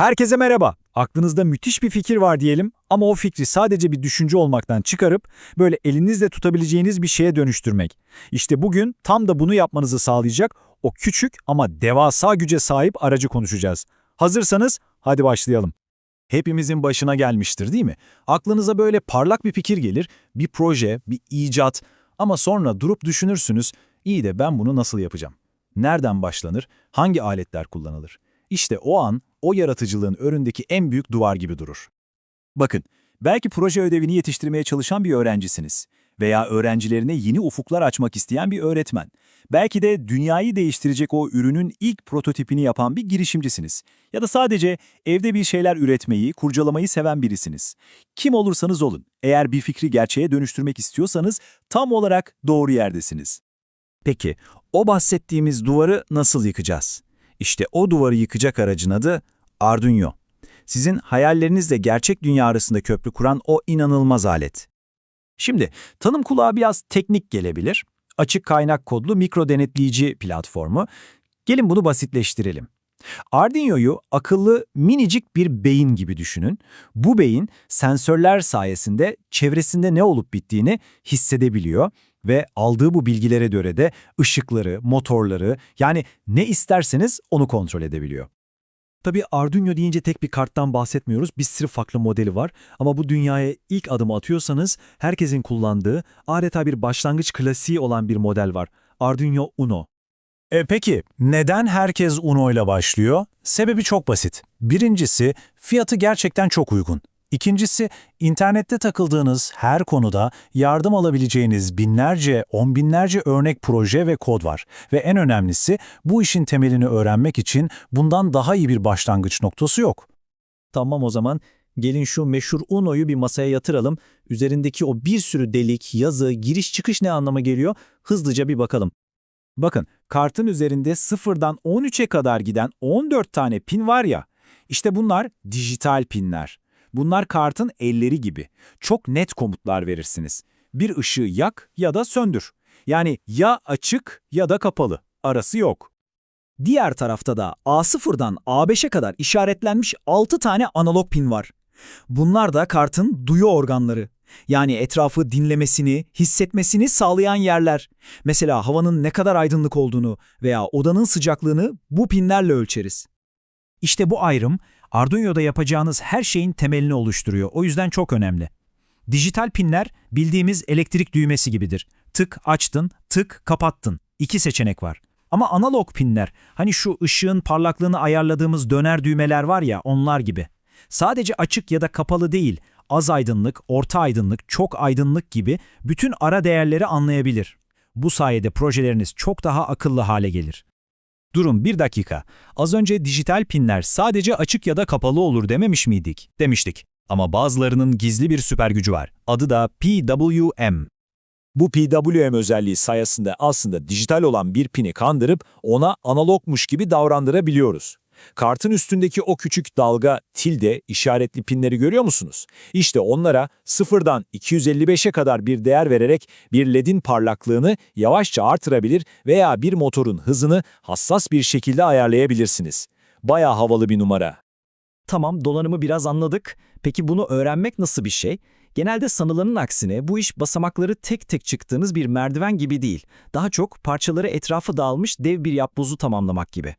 Herkese merhaba. Aklınızda müthiş bir fikir var diyelim ama o fikri sadece bir düşünce olmaktan çıkarıp böyle elinizle tutabileceğiniz bir şeye dönüştürmek. İşte bugün tam da bunu yapmanızı sağlayacak o küçük ama devasa güce sahip aracı konuşacağız. Hazırsanız hadi başlayalım. Hepimizin başına gelmiştir değil mi? Aklınıza böyle parlak bir fikir gelir, bir proje, bir icat ama sonra durup düşünürsünüz, iyi de ben bunu nasıl yapacağım? Nereden başlanır? Hangi aletler kullanılır? İşte o an o yaratıcılığın önündeki en büyük duvar gibi durur. Bakın, belki proje ödevini yetiştirmeye çalışan bir öğrencisiniz veya öğrencilerine yeni ufuklar açmak isteyen bir öğretmen. Belki de dünyayı değiştirecek o ürünün ilk prototipini yapan bir girişimcisiniz. Ya da sadece evde bir şeyler üretmeyi, kurcalamayı seven birisiniz. Kim olursanız olun, eğer bir fikri gerçeğe dönüştürmek istiyorsanız tam olarak doğru yerdesiniz. Peki, o bahsettiğimiz duvarı nasıl yıkacağız? İşte o duvarı yıkacak aracın adı Arduino. Sizin hayallerinizle gerçek dünya arasında köprü kuran o inanılmaz alet. Şimdi tanım kulağa biraz teknik gelebilir. Açık kaynak kodlu mikro denetleyici platformu. Gelin bunu basitleştirelim. Arduino'yu akıllı minicik bir beyin gibi düşünün. Bu beyin sensörler sayesinde çevresinde ne olup bittiğini hissedebiliyor ve aldığı bu bilgilere göre de ışıkları, motorları yani ne isterseniz onu kontrol edebiliyor. Tabii Arduino deyince tek bir karttan bahsetmiyoruz. Bir sürü farklı modeli var. Ama bu dünyaya ilk adımı atıyorsanız herkesin kullandığı adeta bir başlangıç klasiği olan bir model var. Arduino Uno. E peki neden herkes Uno ile başlıyor? Sebebi çok basit. Birincisi fiyatı gerçekten çok uygun. İkincisi, internette takıldığınız her konuda yardım alabileceğiniz binlerce, on binlerce örnek proje ve kod var. Ve en önemlisi, bu işin temelini öğrenmek için bundan daha iyi bir başlangıç noktası yok. Tamam o zaman, gelin şu meşhur Uno'yu bir masaya yatıralım. Üzerindeki o bir sürü delik, yazı, giriş çıkış ne anlama geliyor? Hızlıca bir bakalım. Bakın, kartın üzerinde sıfırdan 13'e kadar giden 14 tane pin var ya, işte bunlar dijital pinler. Bunlar kartın elleri gibi. Çok net komutlar verirsiniz. Bir ışığı yak ya da söndür. Yani ya açık ya da kapalı. Arası yok. Diğer tarafta da A0'dan A5'e kadar işaretlenmiş 6 tane analog pin var. Bunlar da kartın duyu organları. Yani etrafı dinlemesini, hissetmesini sağlayan yerler. Mesela havanın ne kadar aydınlık olduğunu veya odanın sıcaklığını bu pinlerle ölçeriz. İşte bu ayrım Arduino'da yapacağınız her şeyin temelini oluşturuyor. O yüzden çok önemli. Dijital pinler bildiğimiz elektrik düğmesi gibidir. Tık açtın, tık kapattın. İki seçenek var. Ama analog pinler, hani şu ışığın parlaklığını ayarladığımız döner düğmeler var ya onlar gibi. Sadece açık ya da kapalı değil, az aydınlık, orta aydınlık, çok aydınlık gibi bütün ara değerleri anlayabilir. Bu sayede projeleriniz çok daha akıllı hale gelir. Durun bir dakika. Az önce dijital pinler sadece açık ya da kapalı olur dememiş miydik? Demiştik. Ama bazılarının gizli bir süper gücü var. Adı da PWM. Bu PWM özelliği sayesinde aslında dijital olan bir pini kandırıp ona analogmuş gibi davrandırabiliyoruz. Kartın üstündeki o küçük dalga, tilde, işaretli pinleri görüyor musunuz? İşte onlara sıfırdan 255'e kadar bir değer vererek bir ledin parlaklığını yavaşça artırabilir veya bir motorun hızını hassas bir şekilde ayarlayabilirsiniz. Bayağı havalı bir numara. Tamam dolanımı biraz anladık. Peki bunu öğrenmek nasıl bir şey? Genelde sanılanın aksine bu iş basamakları tek tek çıktığınız bir merdiven gibi değil. Daha çok parçaları etrafı dağılmış dev bir yapbozu tamamlamak gibi.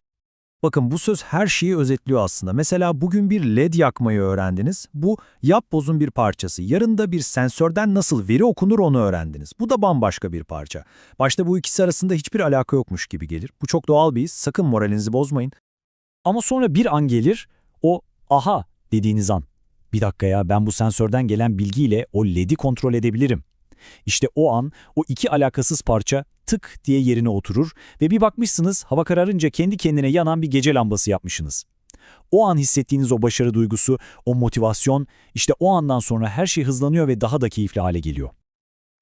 Bakın bu söz her şeyi özetliyor aslında. Mesela bugün bir led yakmayı öğrendiniz. Bu yapbozun bir parçası. Yarın da bir sensörden nasıl veri okunur onu öğrendiniz. Bu da bambaşka bir parça. Başta bu ikisi arasında hiçbir alaka yokmuş gibi gelir. Bu çok doğal bir his. Sakın moralinizi bozmayın. Ama sonra bir an gelir, o aha dediğiniz an. Bir dakika ya ben bu sensörden gelen bilgiyle o led'i kontrol edebilirim. İşte o an o iki alakasız parça tık diye yerine oturur ve bir bakmışsınız hava kararınca kendi kendine yanan bir gece lambası yapmışsınız. O an hissettiğiniz o başarı duygusu, o motivasyon, işte o andan sonra her şey hızlanıyor ve daha da keyifli hale geliyor.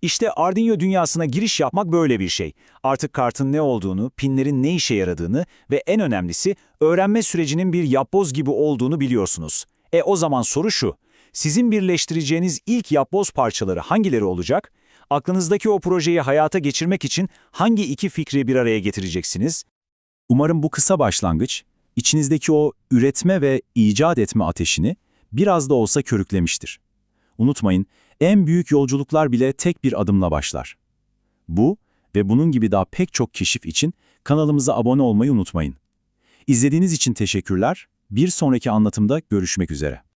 İşte Arduino dünyasına giriş yapmak böyle bir şey. Artık kartın ne olduğunu, pinlerin ne işe yaradığını ve en önemlisi öğrenme sürecinin bir yapboz gibi olduğunu biliyorsunuz. E o zaman soru şu, sizin birleştireceğiniz ilk yapboz parçaları hangileri olacak? Aklınızdaki o projeyi hayata geçirmek için hangi iki fikri bir araya getireceksiniz? Umarım bu kısa başlangıç, içinizdeki o üretme ve icat etme ateşini biraz da olsa körüklemiştir. Unutmayın, en büyük yolculuklar bile tek bir adımla başlar. Bu ve bunun gibi daha pek çok keşif için kanalımıza abone olmayı unutmayın. İzlediğiniz için teşekkürler. Bir sonraki anlatımda görüşmek üzere.